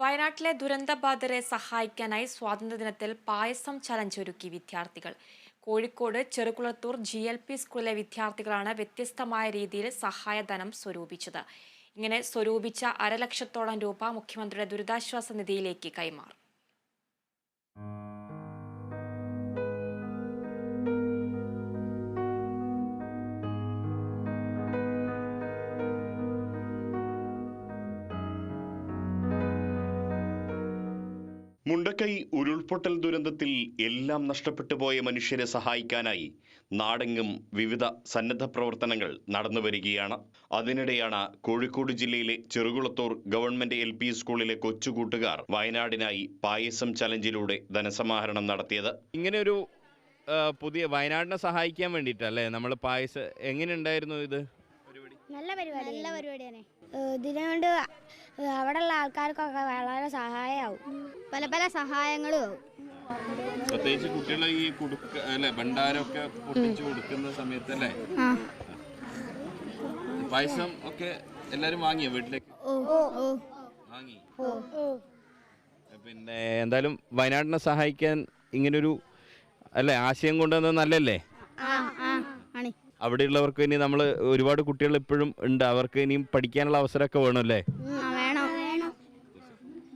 വയനാട്ടിലെ ദുരന്തബാധിതരെ സഹായിക്കാനായി സ്വാതന്ത്ര്യദിനത്തിൽ പായസം ചലഞ്ച് ഒരുക്കി വിദ്യാർത്ഥികൾ. Kozhikode Cherukulathur G L P സ്കൂളിലെ വിദ്യാർത്ഥികളാണ് വ്യത്യസ്തമായ രീതിയിൽ സഹായധനം സ്വരൂപിച്ചത്. ഇങ്ങനെ സ്വരൂപിച്ച അരലക്ഷത്തോളം രൂപ മുഖ്യമന്ത്രിയുടെ ദുരിതാശ്വാസ നിധിയിലേക്ക് കൈമാറും. മുണ്ടക്കൈ ഉരുൾപൊട്ടൽ ദുരന്തത്തിൽ എല്ലാം നഷ്ടപ്പെട്ടു പോയ മനുഷ്യരെ സഹായിക്കാനായി നാടെങ്ങും വിവിധ സന്നദ്ധ പ്രവർത്തനങ്ങൾ നടന്നു വരികയാണ്. അതിനിടെയാണ് കോഴിക്കോട് ജില്ലയിലെ ചെറുകുളത്തൂർ ഗവൺമെന്റ് എൽ പി സ്കൂളിലെ കൊച്ചുകൂട്ടുകാർ വയനാടിനായി പായസം ചലഞ്ചിലൂടെ ധനസമാഹരണം നടത്തിയത്. ഇങ്ങനെ ഒരു പുതിയ വയനാടിനെ സഹായിക്കാൻ വേണ്ടിയിട്ടല്ലേ നമ്മൾ പായസ എങ്ങനെയുണ്ടായിരുന്നു ഇത്? നല്ല പരിപാടി നല്ല പരിപാടിയാണ്. ഇതിനുകൊണ്ട് അവിടെയുള്ള ആൾക്കാർക്കൊക്കെ വളരെ സഹായമാവും പല പല സഹായങ്ങളും ആവും. പ്രത്യേകിച്ച് കുട്ടികളെ ഈ കുടുക്ക അല്ലെ ഭണ്ഡാരമൊക്കെ പൊട്ടിച്ചു കൊടുക്കുന്ന സമയത്തല്ലേ? പായസം ഒക്കെ എല്ലാരും വാങ്ങിയോ വീട്ടിലേക്ക്? വാങ്ങി? പിന്നെ എന്തായാലും വയനാടിനെ സഹായിക്കാൻ ഇങ്ങനൊരു അല്ലേ ആശയം കൊണ്ടുവന്നത് നല്ലല്ലേ അവിടെയുള്ളവർക്ക് ഇനി നമ്മൾ ഒരുപാട് കുട്ടികൾ ഇപ്പോഴും ഉണ്ട്. അവർക്ക് ഇനിയും പഠിക്കാനുള്ള അവസരമൊക്കെ വേണമല്ലേ? വേണം വേണം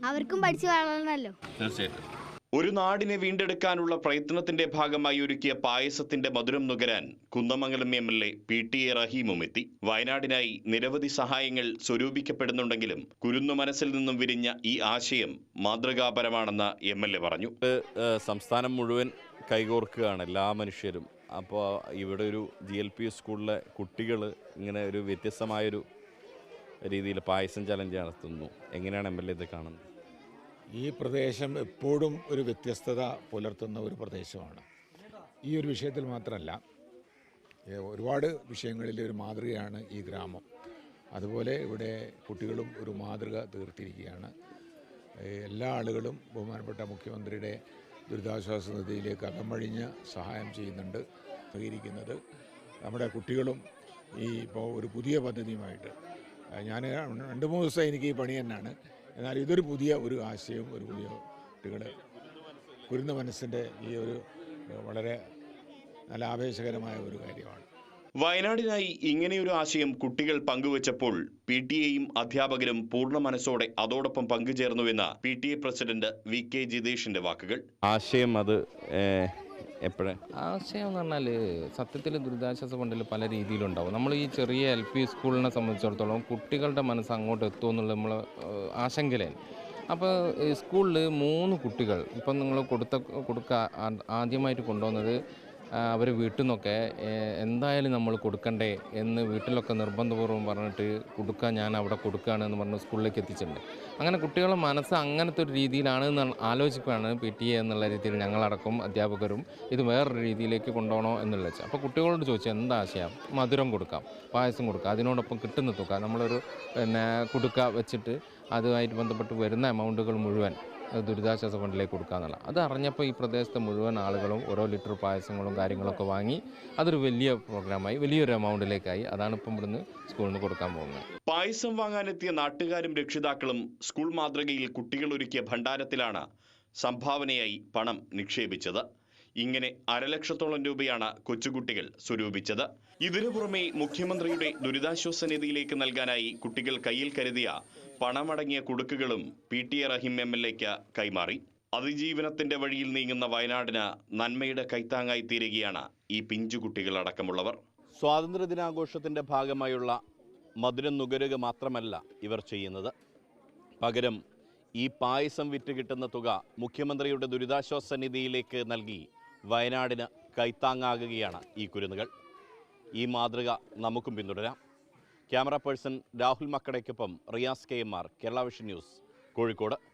അവർക്കും പഠിച്ചു വളരണമല്ലോ തീർച്ചയായിട്ടും. ഒരു നാടിനെ വീണ്ടെടുക്കാനുള്ള പ്രയത്നത്തിന്റെ ഭാഗമായി ഒരുക്കിയ പായസത്തിന്റെ മധുരം നുകരാൻ Kunnamangalam M L A P T A റഹീമും എത്തി. വയനാടിനായി നിരവധി സഹായങ്ങൾ സ്വരൂപിക്കപ്പെടുന്നുണ്ടെങ്കിലും കുരുന്നു മനസ്സിൽ നിന്നും വിരിഞ്ഞ ഈ ആശയം മാതൃകാപരമാണെന്ന് എം എൽ എ പറഞ്ഞു. സംസ്ഥാനം മുഴുവൻ കൈകോർക്കുകയാണ് എല്ലാ മനുഷ്യരും. അപ്പോൾ ഇവിടെ ഒരു ജി എൽ പി സ്കൂളിലെ കുട്ടികൾ ഇങ്ങനെ ഒരു വ്യത്യസ്തമായൊരു രീതിയിൽ പായസം ചലഞ്ച് നടത്തുന്നു. എങ്ങനെയാണ് എം എൽ എ ഇത് കാണുന്നത്? ഈ പ്രദേശം എപ്പോഴും ഒരു വ്യത്യസ്തത പുലർത്തുന്ന ഒരു പ്രദേശമാണ്. ഈ ഒരു വിഷയത്തിൽ മാത്രമല്ല ഒരുപാട് വിഷയങ്ങളിൽ ഒരു മാതൃകയാണ് ഈ ഗ്രാമം. അതുപോലെ ഇവിടെ കുട്ടികളും ഒരു മാതൃക തീർത്തിരിക്കുകയാണ്. എല്ലാ ആളുകളും ബഹുമാനപ്പെട്ട മുഖ്യമന്ത്രിയുടെ ദുരിതാശ്വാസ നിധിയിലേക്ക് അകമഴിഞ്ഞ് സഹായം ചെയ്യുന്നുണ്ട് സഹകരിക്കുന്നത് നമ്മുടെ കുട്ടികളും ഈ ഇപ്പോൾ ഒരു പുതിയ പദ്ധതിയുമായിട്ട് ഞാൻ രണ്ട് മൂന്ന് ദിവസം എനിക്ക് ഈ പണി തന്നെയാണ്. എന്നാൽ ഇതൊരു പുതിയ ഒരു ആശയം ഒരു പുതിയ കുട്ടികൾ കുരുന്ന മനസ്സിന്റെ ഈ ഒരു വളരെ നല്ല ആവേശകരമായ ഒരു കാര്യമാണ്. വയനാടിനായി ഇങ്ങനെയൊരു ആശയം കുട്ടികൾ പങ്കുവച്ചപ്പോൾ പി ടി എയും അധ്യാപകരും പൂർണ മനസ്സോടെ അതോടൊപ്പം പങ്കുചേർന്നുവെന്ന P T A president V K ജിതേഷിന്റെ വാക്കുകൾ. ആശയം അത് എപ്പോഴും? ആശയം എന്ന് പറഞ്ഞാൽ സത്യത്തിൽ ദുരിതാശ്വാസ ഫണ്ടിൽ പല രീതിയിലുണ്ടാവും. നമ്മൾ ഈ ചെറിയ എൽ പി സ്കൂളിനെ സംബന്ധിച്ചിടത്തോളം കുട്ടികളുടെ മനസ്സ് അങ്ങോട്ട് എത്തുമോ എന്നുള്ളത് നമ്മൾ ആശങ്കയിലാണ്. അപ്പോൾ സ്കൂളിൽ മൂന്ന് കുട്ടികൾ ഇപ്പം നിങ്ങൾ കൊടുത്ത കൊടുക്ക ആദ്യമായിട്ട് കൊണ്ടുവന്നത് അവർ വീട്ടിൽ നിന്നൊക്കെ എന്തായാലും നമ്മൾ കൊടുക്കണ്ടേ എന്ന് വീട്ടിലൊക്കെ നിർബന്ധപൂർവം പറഞ്ഞിട്ട് കൊടുക്കാൻ ഞാൻ അവിടെ കൊടുക്കുകയാണെന്ന് പറഞ്ഞ് സ്കൂളിലേക്ക് എത്തിച്ചിട്ടുണ്ട്. അങ്ങനെ കുട്ടികളുടെ മനസ്സ് അങ്ങനത്തെ ഒരു രീതിയിലാണ് എന്ന് ആലോചിക്കുകയാണ് പി ടി എ എന്നുള്ള രീതിയിൽ ഞങ്ങളടക്കം അധ്യാപകരും ഇത് വേറൊരു രീതിയിലേക്ക് കൊണ്ടുപോകണോ എന്നുള്ള വെച്ചാൽ. അപ്പോൾ കുട്ടികളോട് ചോദിച്ചു എന്താ ആശയം? മധുരം കൊടുക്കാം പായസം കൊടുക്കാം അതിനോടൊപ്പം കിട്ടുന്ന തുക നമ്മളൊരു പിന്നെ കുടുക്ക വെച്ചിട്ട് അതുമായിട്ട് ബന്ധപ്പെട്ട് വരുന്ന എമൗണ്ടുകൾ മുഴുവൻ ദുരിതാശ്വാസ ഫണ്ടിലേക്ക് കൊടുക്കുക എന്നുള്ള. അത് അറിഞ്ഞപ്പോൾ ഈ പ്രദേശത്തെ മുഴുവൻ ആളുകളും ഓരോ ലിറ്റർ പായസങ്ങളും കാര്യങ്ങളൊക്കെ വാങ്ങി അതൊരു വലിയ പ്രോഗ്രാമായി വലിയൊരു എമൗണ്ടിലേക്കായി അതാണ് ഇപ്പം ഇവിടുന്ന് സ്കൂളിൽ നിന്ന് കൊടുക്കാൻ പോകുന്നത്. പായസം വാങ്ങാനെത്തിയ നാട്ടുകാരും രക്ഷിതാക്കളും സ്കൂൾ മാതൃകയിൽ കുട്ടികൾ ഒരുക്കിയ ഭണ്ഡാരത്തിലാണ് സംഭാവനയായി പണം നിക്ഷേപിച്ചത്. ഇങ്ങനെ അരലക്ഷത്തോളം രൂപയാണ് കൊച്ചുകുട്ടികൾ സ്വരൂപിച്ചത്. ഇതിനു പുറമെ മുഖ്യമന്ത്രിയുടെ ദുരിതാശ്വാസ നിധിയിലേക്ക് നൽകാനായി കുട്ടികൾ കയ്യിൽ കരുതിയ പണമടങ്ങിയ കുടുക്കുകളും P T A Rahim M L എക്ക് കൈമാറി. അതിജീവനത്തിന്റെ വഴിയിൽ നീങ്ങുന്ന വയനാടിന് നന്മയുടെ കൈത്താങ്ങായി തീരുകയാണ് ഈ പിഞ്ചുകുട്ടികൾ അടക്കമുള്ളവർ. സ്വാതന്ത്ര്യദിനാഘോഷത്തിന്റെ ഭാഗമായുള്ള മധുരം നുകരുക മാത്രമല്ല ഇവർ ചെയ്യുന്നത്. പകരം ഈ പായസം വിറ്റ് കിട്ടുന്ന തുക മുഖ്യമന്ത്രിയുടെ ദുരിതാശ്വാസ നിധിയിലേക്ക് നൽകി വയനാടിന് കൈത്താങ്ങാകുകയാണ് ഈ കുരുന്നുകൾ. ഈ മാതൃക നമുക്കും പിന്തുടരാം. Camera person Rahul മക്കടയ്ക്കൊപ്പം Riyas K M R Kerala vision news Kozhikode.